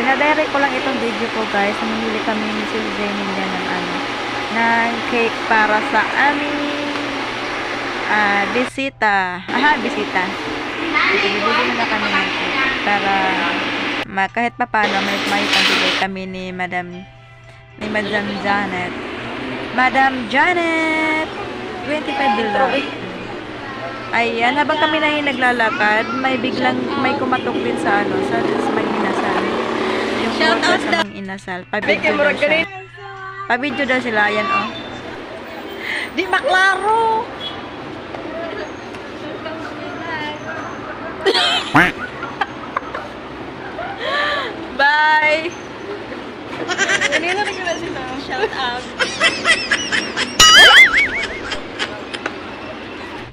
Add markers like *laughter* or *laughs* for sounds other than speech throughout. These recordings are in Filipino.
Pinadire ko lang itong video ko guys. Namimili kami ni Sis Jenny ng ano, ng cake para sa aming ah, bisita. Aha, bisita. Bibili na kami ng cake para ma, kahit pa paano may, may pambili kami ni Madam ni Madam Janet. Madam Janet! 25 below. Ayan, habang kami na yung naglalakad, may biglang, may kumatok din sa ano, sa. Sa mga inasal. Pabidyo daw siya. Pabidyo daw sila, ayan oh. Di maklaro. Bye. Kanina na sila. Shout out.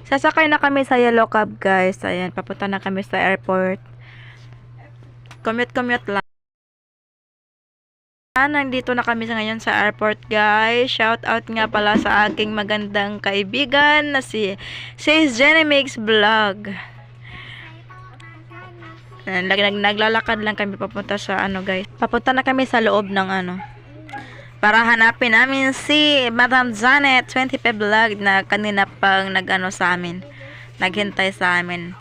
Sasakay na kami sa Yellow Cab, guys. Ayan, papunta na kami sa airport. Commute-commute lang. Ah, Nandito na kami ngayon sa airport, guys. Shout out nga pala sa aking magandang kaibigan na si Sis Jenny Makes Vlog. Nag, naglalakad lang kami papunta sa ano, guys. Papunta na kami sa loob ng ano, para hanapin namin si Madam Janet 25 vlog na kanina pang nagano sa amin naghintay sa amin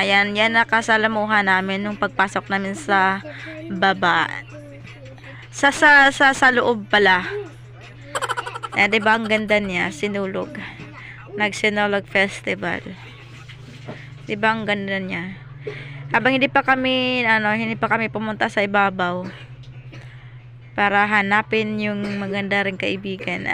ayan yan nakasalamuhan namin nung pagpasok namin sa baba sa sa sa, sa loob pala eh, di ba ang ganda niya sinulog nagsinulog festival di ba ang ganda niya habang hindi pa kami ano hindi pa kami pumunta sa ibabaw para hanapin yung maganda rin kaibigan.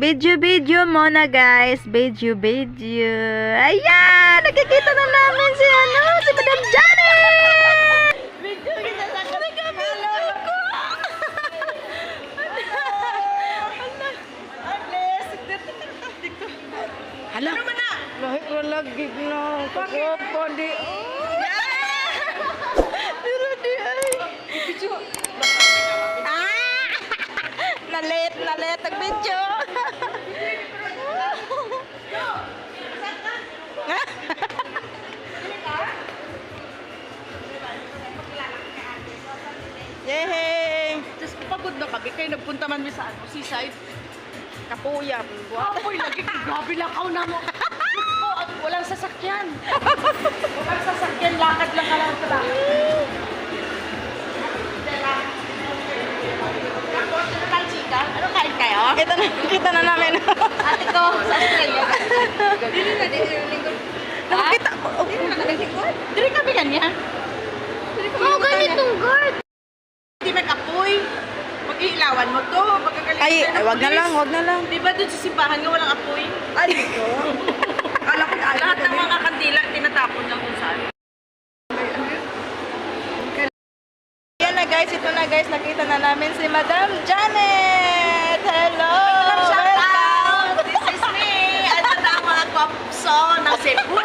Video, video muna guys. Video, video. Ayan! Nakikita na namin si ano, si Madam Janet! Wala gig na. Kakopo di. *laughs* Pero di ay. Ah! *laughs* nalit, nalit ang video. *laughs* Yehey! Diyos ko, pagod na kami. Kayo nagpunta man mi sa ano, seaside. Kapuyan. Apoy, lagi. Grabe lakaw na mo. Ko, walang sasakyan. *laughs* walang sasakyan, lakad lang ka lang sa lakad. Ano kain kayo? Kita na, kita na namin. Ate ko, sa Australia. Dili na, dili na lingkod. Nakakita. Oh, Dili na lingkod. Dili kami ganyan. Oh, ganitong guard. Hindi may kapoy. Mag-iilawan mo to. Pagkagaling Ay, ka ng ay, wag na lang, wag na lang. Di ba dun sa simbahan nga walang apoy? Ay, ito. Kala ko lahat ng mga kandila tinatapon lang kung saan. Yan na guys, ito na guys, nakita na namin si Madam Janet! Hello! Welcome! This is me. Ano na ang mga kwapso ng Cebu.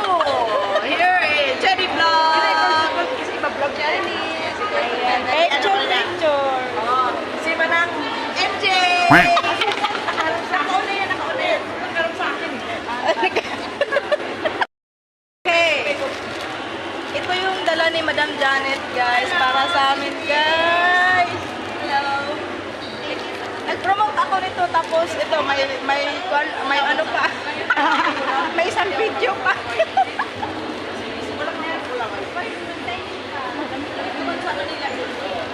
Here is Jenny Vlog. Kasi iba vlog Jenny. Ayan, Ay, picture, picture. Oh, si Manang MJ. Nakauna yan, nakauna yan. Nagkaroon sa akin. Okay. Ito yung dala ni Madam Janet, guys, para sa amin, guys. Hello. Nag-promote ako nito, tapos ito, may, may, may ano pa. *laughs* may isang video pa. *laughs*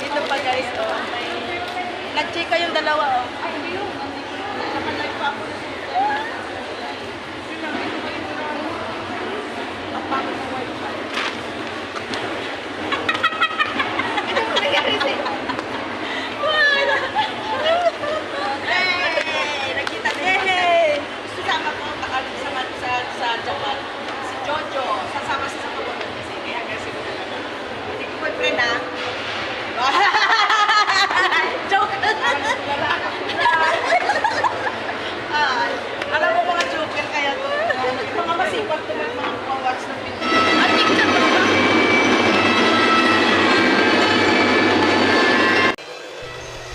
Ito pa, guys, oh. Nag-chika yung dalawa, oh. Hey! Nakita niyo ba? Yay! Sasama ko takal sa sa sa Japan. Si Jojo, sasama siya sa pagod kasi kaya kasi ko talaga. Hindi ko boyfriend ah. Joke. ah, alam mo mga joker kaya to. To mga TikTok mo ba?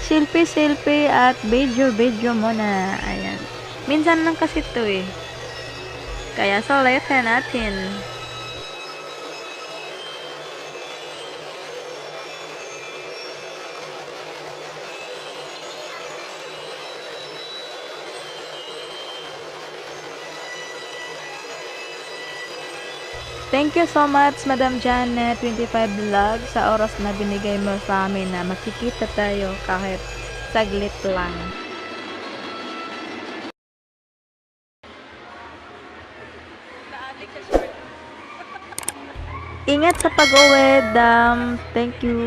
Selfie-selfie at video-video muna. Ayan. Minsan lang kasi to eh. Kaya sulitin natin. Thank you so much, Madam Janet, 25 Vlog, sa oras na binigay mo sa amin na makikita tayo kahit saglit lang. Ingat sa pag-uwi, Dam. Thank you.